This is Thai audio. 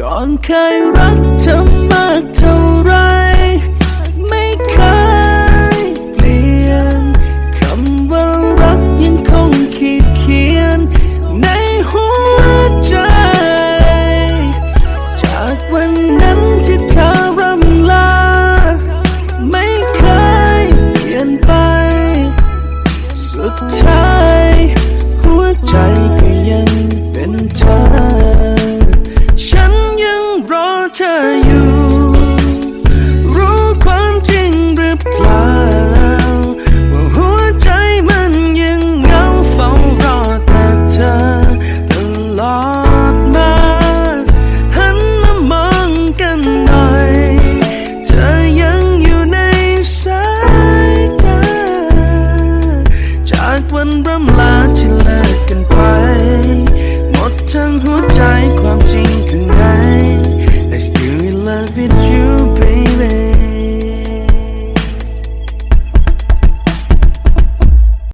ก่อนเคยรักเธอมากเท่าไร ไม่เคยเปลี่ยน คำว่ารักยังคงขีดเขียน ในหัวใจ จากวันนั้นที่เธอ ร่ำลาที่เลิกกันไป หมดทั้งหัวใจความจริง